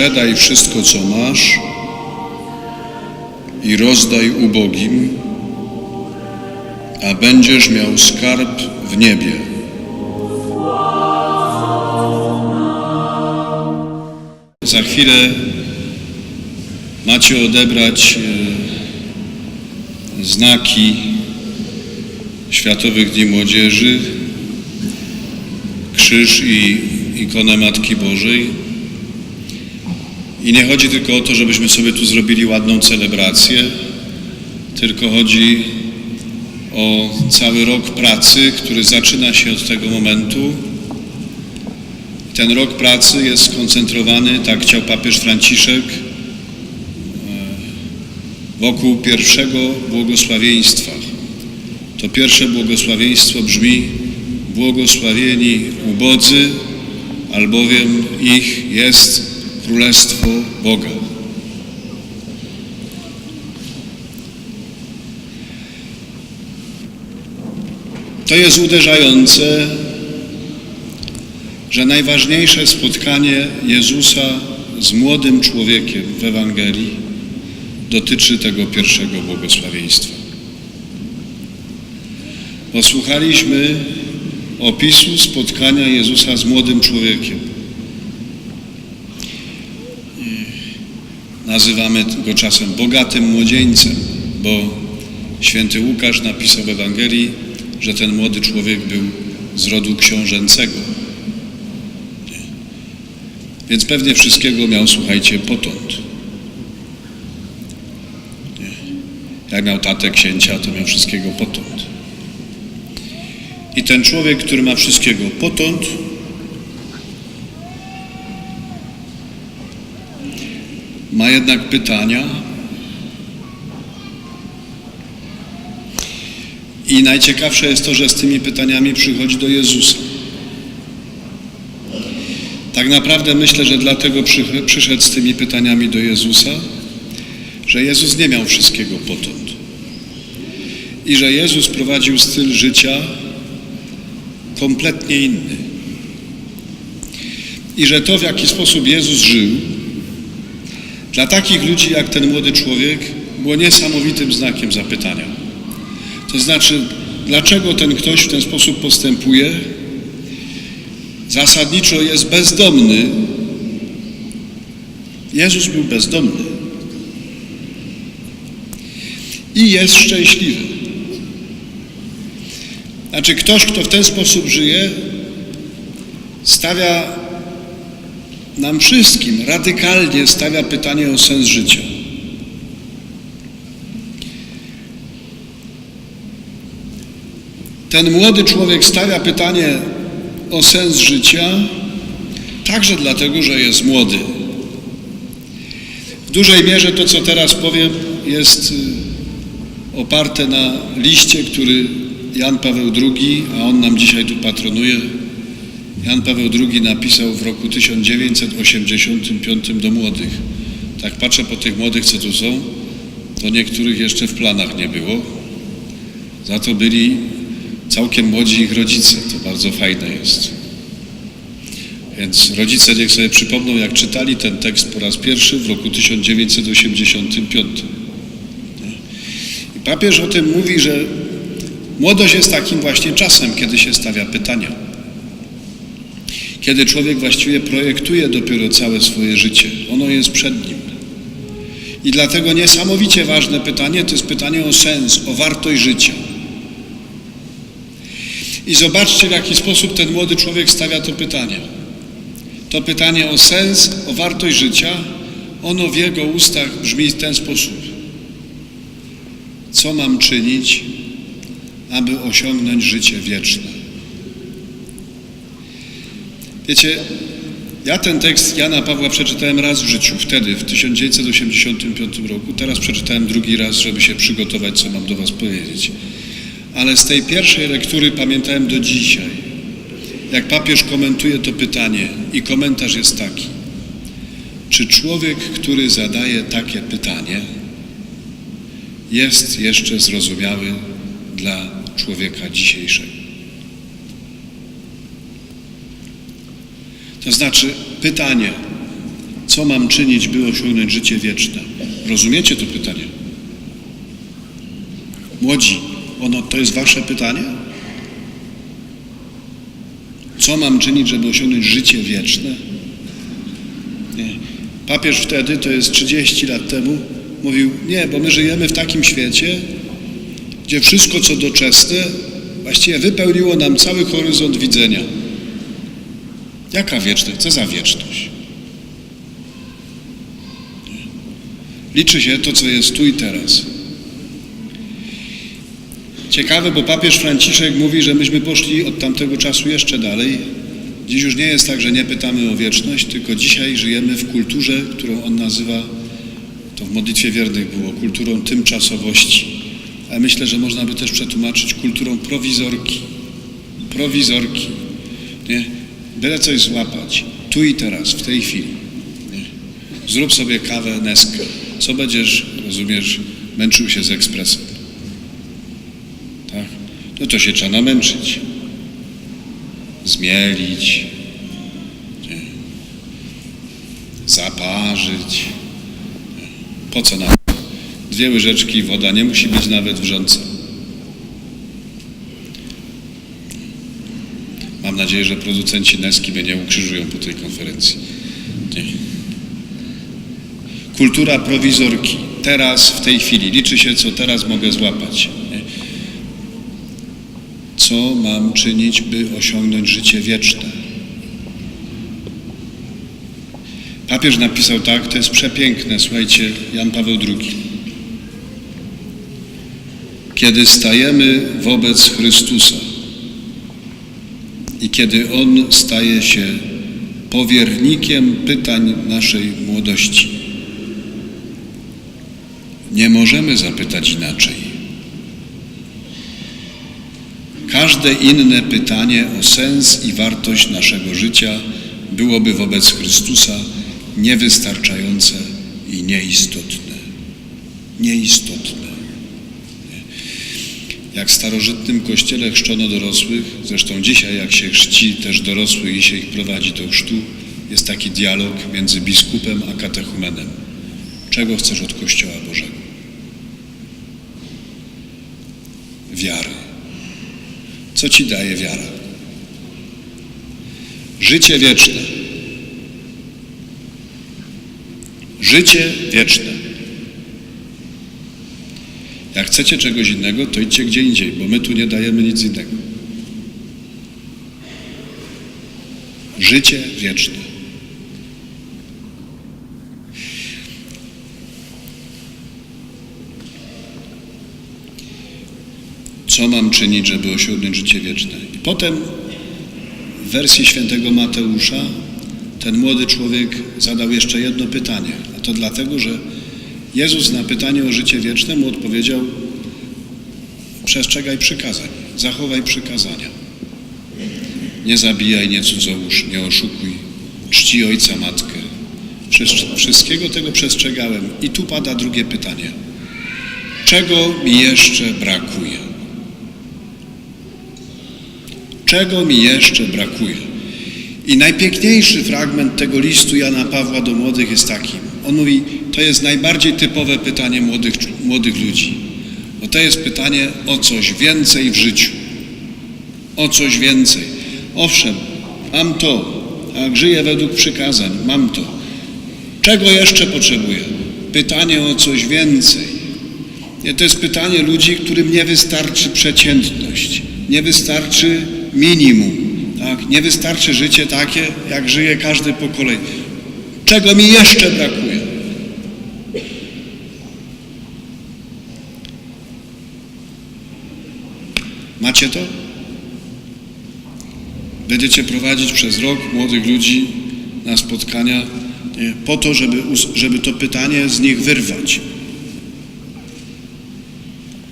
Sprzedaj wszystko, co masz i rozdaj ubogim, a będziesz miał skarb w niebie. Za chwilę macie odebrać e, znaki Światowych Dni Młodzieży, krzyż i ikonę Matki Bożej. I nie chodzi tylko o to, żebyśmy sobie tu zrobili ładną celebrację, tylko chodzi o cały rok pracy, który zaczyna się od tego momentu. Ten rok pracy jest skoncentrowany, tak chciał papież Franciszek, e, wokół pierwszego błogosławieństwa. To pierwsze błogosławieństwo brzmi błogosławieni ubodzy, albowiem ich jest Królestwo Boga. To jest uderzające, że najważniejsze spotkanie Jezusa z młodym człowiekiem w Ewangelii dotyczy tego pierwszego błogosławieństwa. Posłuchaliśmy opisu spotkania Jezusa z młodym człowiekiem. Nazywamy go czasem bogatym młodzieńcem, bo święty Łukasz napisał w Ewangelii, że ten młody człowiek był z rodu książęcego. Więc pewnie wszystkiego miał, słuchajcie, potąd. Jak miał tatę księcia, to miał wszystkiego potąd. I ten człowiek, który ma wszystkiego potąd, ma jednak pytania. I najciekawsze jest to, że z tymi pytaniami przychodzi do Jezusa. Tak naprawdę myślę, że dlatego przyszedł z tymi pytaniami do Jezusa, że Jezus nie miał wszystkiego potąd. I że Jezus prowadził styl życia kompletnie inny. I że to, w jaki sposób Jezus żył, dla takich ludzi jak ten młody człowiek było niesamowitym znakiem zapytania. To znaczy, dlaczego ten ktoś w ten sposób postępuje? Zasadniczo jest bezdomny. Jezus był bezdomny. I jest szczęśliwy. Znaczy, ktoś, kto w ten sposób żyje, stawia nam wszystkim radykalnie stawia pytanie o sens życia. Ten młody człowiek stawia pytanie o sens życia także dlatego, że jest młody. W dużej mierze to, co teraz powiem, jest y, oparte na liście, który Jan Paweł II, a on nam dzisiaj tu patronuje, Jan Paweł II napisał w roku 1985 do młodych. Tak patrzę po tych młodych, co tu są, to niektórych jeszcze w planach nie było. Za to byli całkiem młodzi ich rodzice. To bardzo fajne jest. Więc rodzice niech sobie przypomną, jak czytali ten tekst po raz pierwszy w roku 1985. I papież o tym mówi, że młodość jest takim właśnie czasem, kiedy się stawia pytania kiedy człowiek właściwie projektuje dopiero całe swoje życie. Ono jest przed nim. I dlatego niesamowicie ważne pytanie to jest pytanie o sens, o wartość życia. I zobaczcie, w jaki sposób ten młody człowiek stawia to pytanie. To pytanie o sens, o wartość życia, ono w jego ustach brzmi w ten sposób. Co mam czynić, aby osiągnąć życie wieczne? Wiecie, ja ten tekst Jana Pawła przeczytałem raz w życiu, wtedy, w 1985 roku. Teraz przeczytałem drugi raz, żeby się przygotować, co mam do Was powiedzieć. Ale z tej pierwszej lektury pamiętałem do dzisiaj, jak papież komentuje to pytanie i komentarz jest taki. Czy człowiek, który zadaje takie pytanie, jest jeszcze zrozumiały dla człowieka dzisiejszego? To znaczy pytanie, co mam czynić, by osiągnąć życie wieczne? Rozumiecie to pytanie? Młodzi, ono to jest wasze pytanie? Co mam czynić, żeby osiągnąć życie wieczne? Nie. Papież wtedy, to jest 30 lat temu, mówił, nie, bo my żyjemy w takim świecie, gdzie wszystko, co doczesne, właściwie wypełniło nam cały horyzont widzenia. Jaka wieczność? Co za wieczność? Liczy się to, co jest tu i teraz. Ciekawe, bo papież Franciszek mówi, że myśmy poszli od tamtego czasu jeszcze dalej. Dziś już nie jest tak, że nie pytamy o wieczność, tylko dzisiaj żyjemy w kulturze, którą on nazywa, to w modlitwie wiernych było, kulturą tymczasowości. Ale myślę, że można by też przetłumaczyć kulturą prowizorki. Prowizorki. Nie? Byle coś złapać, tu i teraz, w tej chwili. Zrób sobie kawę, neskę. Co będziesz, rozumiesz, męczył się z ekspresem. Tak? No to się trzeba namęczyć. Zmielić. Nie? Zaparzyć. Po co na Dwie łyżeczki woda, nie musi być nawet wrząca. Nadzieję, że producenci Neski mnie nie ukrzyżują po tej konferencji. Nie. Kultura prowizorki. Teraz, w tej chwili. Liczy się, co teraz mogę złapać. Nie? Co mam czynić, by osiągnąć życie wieczne? Papież napisał tak, to jest przepiękne, słuchajcie, Jan Paweł II. Kiedy stajemy wobec Chrystusa i kiedy On staje się powiernikiem pytań naszej młodości, nie możemy zapytać inaczej. Każde inne pytanie o sens i wartość naszego życia byłoby wobec Chrystusa niewystarczające i nieistotne. Nieistotne. Jak w starożytnym kościele chrzczono dorosłych, zresztą dzisiaj jak się chrzci też dorosłych i się ich prowadzi do chrztu, jest taki dialog między biskupem a katechumenem. Czego chcesz od Kościoła Bożego? Wiary. Co ci daje wiara? Życie wieczne. Życie wieczne. Jak chcecie czegoś innego, to idźcie gdzie indziej, bo my tu nie dajemy nic innego. Życie wieczne. Co mam czynić, żeby osiągnąć życie wieczne? I potem w wersji świętego Mateusza ten młody człowiek zadał jeszcze jedno pytanie. A to dlatego, że Jezus na pytanie o życie wieczne mu odpowiedział: Przestrzegaj przykazań, zachowaj przykazania. Nie zabijaj, nie cudzołóż, nie oszukuj, czci ojca, matkę. Wszystkiego tego przestrzegałem. I tu pada drugie pytanie. Czego mi jeszcze brakuje? Czego mi jeszcze brakuje? I najpiękniejszy fragment tego listu Jana Pawła do młodych jest taki. On mówi, to jest najbardziej typowe pytanie młodych, młodych ludzi. Bo to jest pytanie o coś więcej w życiu. O coś więcej. Owszem, mam to, jak żyję według przykazań, mam to. Czego jeszcze potrzebuję? Pytanie o coś więcej. Nie, to jest pytanie ludzi, którym nie wystarczy przeciętność, nie wystarczy minimum, tak? nie wystarczy życie takie, jak żyje każdy po kolei. Czego mi jeszcze brakuje? Macie to? Będziecie prowadzić przez rok młodych ludzi na spotkania nie, po to, żeby, żeby to pytanie z nich wyrwać.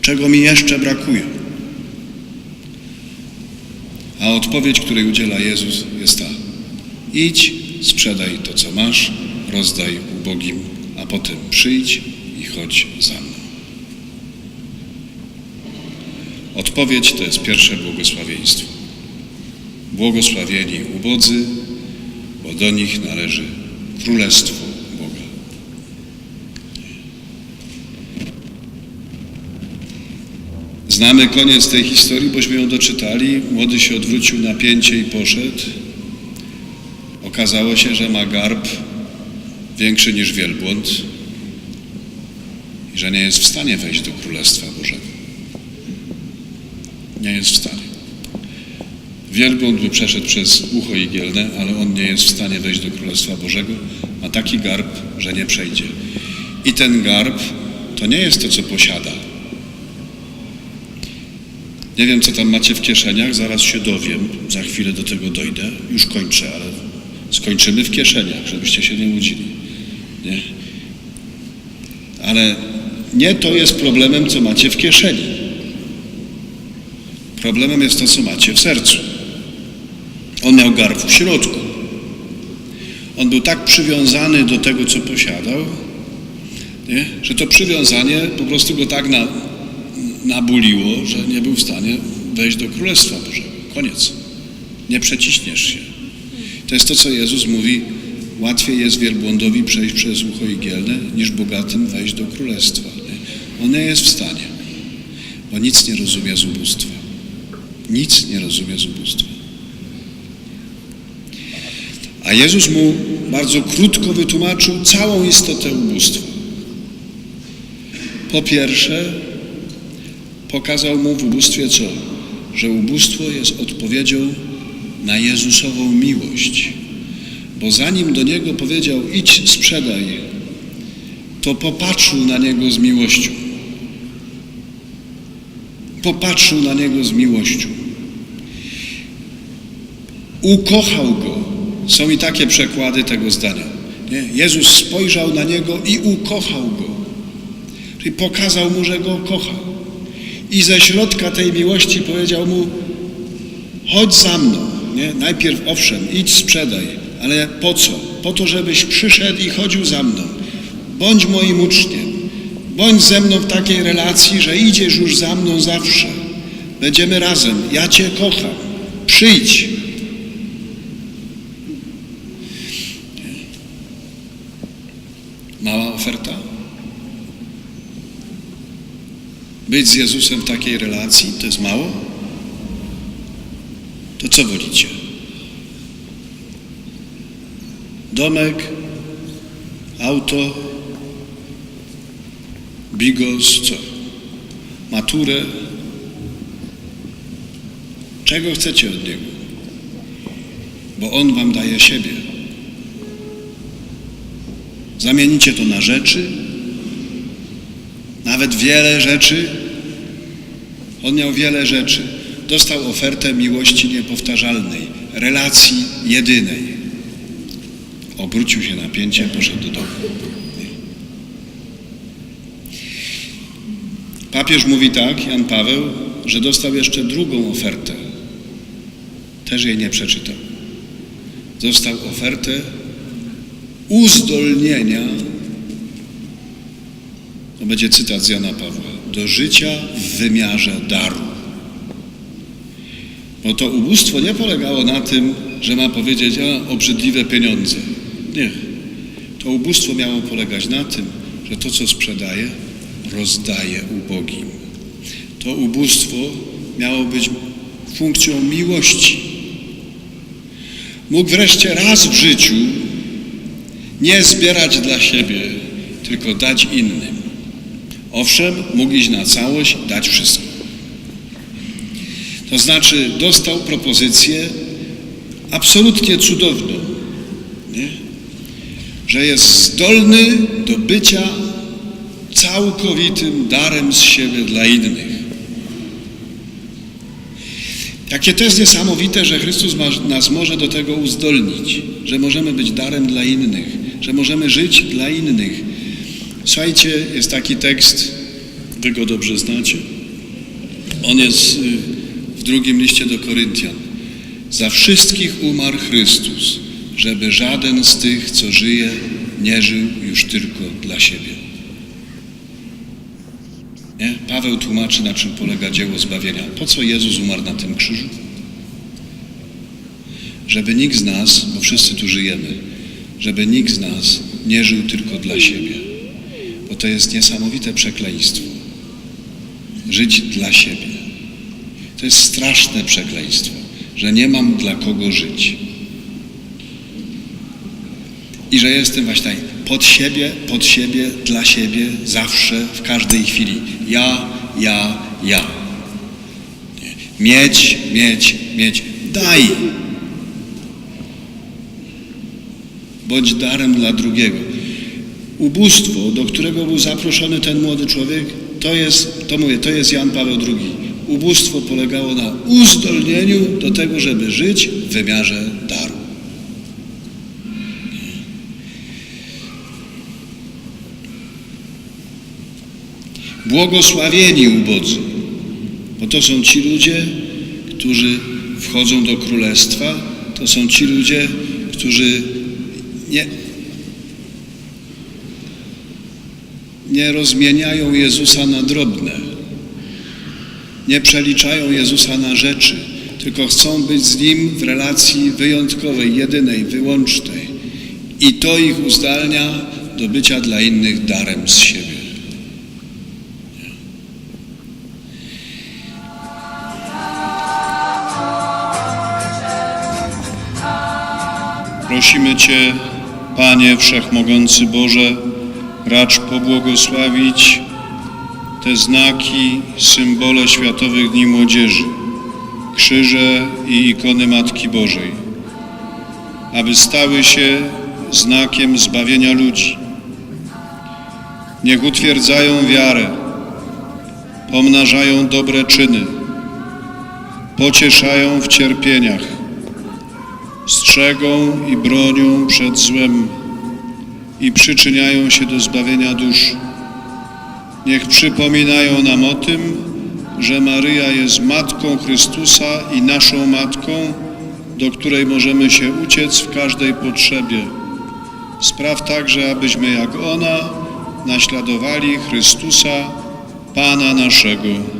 Czego mi jeszcze brakuje? A odpowiedź, której udziela Jezus, jest ta: idź, sprzedaj to, co masz, rozdaj ubogim, a potem przyjdź i chodź za mną. Odpowiedź to jest pierwsze błogosławieństwo. Błogosławieni ubodzy, bo do nich należy Królestwo Boga. Znamy koniec tej historii, bośmy ją doczytali. Młody się odwrócił na pięcie i poszedł. Okazało się, że ma garb większy niż wielbłąd i że nie jest w stanie wejść do Królestwa Bożego. Nie jest w stanie. Wielbłąd by przeszedł przez ucho igielne, ale on nie jest w stanie wejść do Królestwa Bożego. Ma taki garb, że nie przejdzie. I ten garb to nie jest to, co posiada. Nie wiem, co tam macie w kieszeniach, zaraz się dowiem, za chwilę do tego dojdę. Już kończę, ale skończymy w kieszeniach, żebyście się nie łudzili. Nie? Ale nie to jest problemem, co macie w kieszeni. Problemem jest to, co macie w sercu. On miał garb w środku. On był tak przywiązany do tego, co posiadał, nie? że to przywiązanie po prostu go tak na, nabuliło, że nie był w stanie wejść do Królestwa Bożego. Koniec. Nie przeciśniesz się. To jest to, co Jezus mówi. Łatwiej jest wielbłądowi przejść przez ucho igielne, niż bogatym wejść do Królestwa. Nie? On nie jest w stanie, bo nic nie rozumie z ubóstwa. Nic nie rozumie z ubóstwa. A Jezus mu bardzo krótko wytłumaczył całą istotę ubóstwa. Po pierwsze, pokazał mu w ubóstwie co? Że ubóstwo jest odpowiedzią na Jezusową miłość. Bo zanim do niego powiedział: idź, sprzedaj, to popatrzył na niego z miłością. Popatrzył na niego z miłością. Ukochał go. Są i takie przekłady tego zdania. Nie? Jezus spojrzał na niego i ukochał go. Czyli pokazał mu, że go kocha. I ze środka tej miłości powiedział mu: chodź za mną. Nie? Najpierw owszem, idź sprzedaj, ale po co? Po to, żebyś przyszedł i chodził za mną. Bądź moim uczniem. Bądź ze mną w takiej relacji, że idziesz już za mną zawsze. Będziemy razem. Ja Cię kocham. Przyjdź. Mała oferta? Być z Jezusem w takiej relacji to jest mało? To co wolicie? Domek, auto, bigos, co? Maturę? Czego chcecie od Niego? Bo On wam daje siebie. Zamienicie to na rzeczy, nawet wiele rzeczy. On miał wiele rzeczy. Dostał ofertę miłości niepowtarzalnej, relacji jedynej. Obrócił się na pięcie, poszedł do domu. Papież mówi tak, Jan Paweł, że dostał jeszcze drugą ofertę. Też jej nie przeczytał. Dostał ofertę uzdolnienia, to będzie cytat z Jana Pawła, do życia w wymiarze daru. Bo to ubóstwo nie polegało na tym, że ma powiedzieć, a obrzydliwe pieniądze. Nie. To ubóstwo miało polegać na tym, że to, co sprzedaje, rozdaje ubogim. To ubóstwo miało być funkcją miłości. Mógł wreszcie raz w życiu nie zbierać dla siebie, tylko dać innym. Owszem, mógł iść na całość, dać wszystko. To znaczy, dostał propozycję absolutnie cudowną, nie? że jest zdolny do bycia całkowitym darem z siebie dla innych. Jakie to jest niesamowite, że Chrystus nas może do tego uzdolnić, że możemy być darem dla innych, że możemy żyć dla innych. Słuchajcie, jest taki tekst, wy go dobrze znacie. On jest w drugim liście do Koryntian. Za wszystkich umarł Chrystus, żeby żaden z tych, co żyje, nie żył już tylko dla siebie. Nie? Paweł tłumaczy, na czym polega dzieło zbawienia. Po co Jezus umarł na tym krzyżu? żeby nikt z nas, bo wszyscy tu żyjemy, żeby nikt z nas nie żył tylko dla siebie. Bo to jest niesamowite przekleństwo. Żyć dla siebie. To jest straszne przekleństwo, że nie mam dla kogo żyć. I że jestem właśnie pod siebie, pod siebie, dla siebie, zawsze, w każdej chwili. Ja, ja, ja. Mieć, mieć, mieć. Daj. Bądź darem dla drugiego. Ubóstwo, do którego był zaproszony ten młody człowiek, to jest, to mówię, to jest Jan Paweł II. Ubóstwo polegało na uzdolnieniu do tego, żeby żyć w wymiarze daru. Błogosławieni ubodzy, bo to są ci ludzie, którzy wchodzą do królestwa, to są ci ludzie, którzy nie, nie rozmieniają Jezusa na drobne, nie przeliczają Jezusa na rzeczy, tylko chcą być z Nim w relacji wyjątkowej, jedynej, wyłącznej. I to ich uzdalnia do bycia dla innych darem z siebie. Prosimy Cię, Panie Wszechmogący Boże, racz pobłogosławić te znaki, symbole Światowych Dni Młodzieży, krzyże i ikony Matki Bożej, aby stały się znakiem zbawienia ludzi. Niech utwierdzają wiarę, pomnażają dobre czyny, pocieszają w cierpieniach, strzegą i bronią przed złem i przyczyniają się do zbawienia dusz. Niech przypominają nam o tym, że Maryja jest Matką Chrystusa i naszą Matką, do której możemy się uciec w każdej potrzebie. Spraw także, abyśmy jak ona naśladowali Chrystusa, Pana naszego.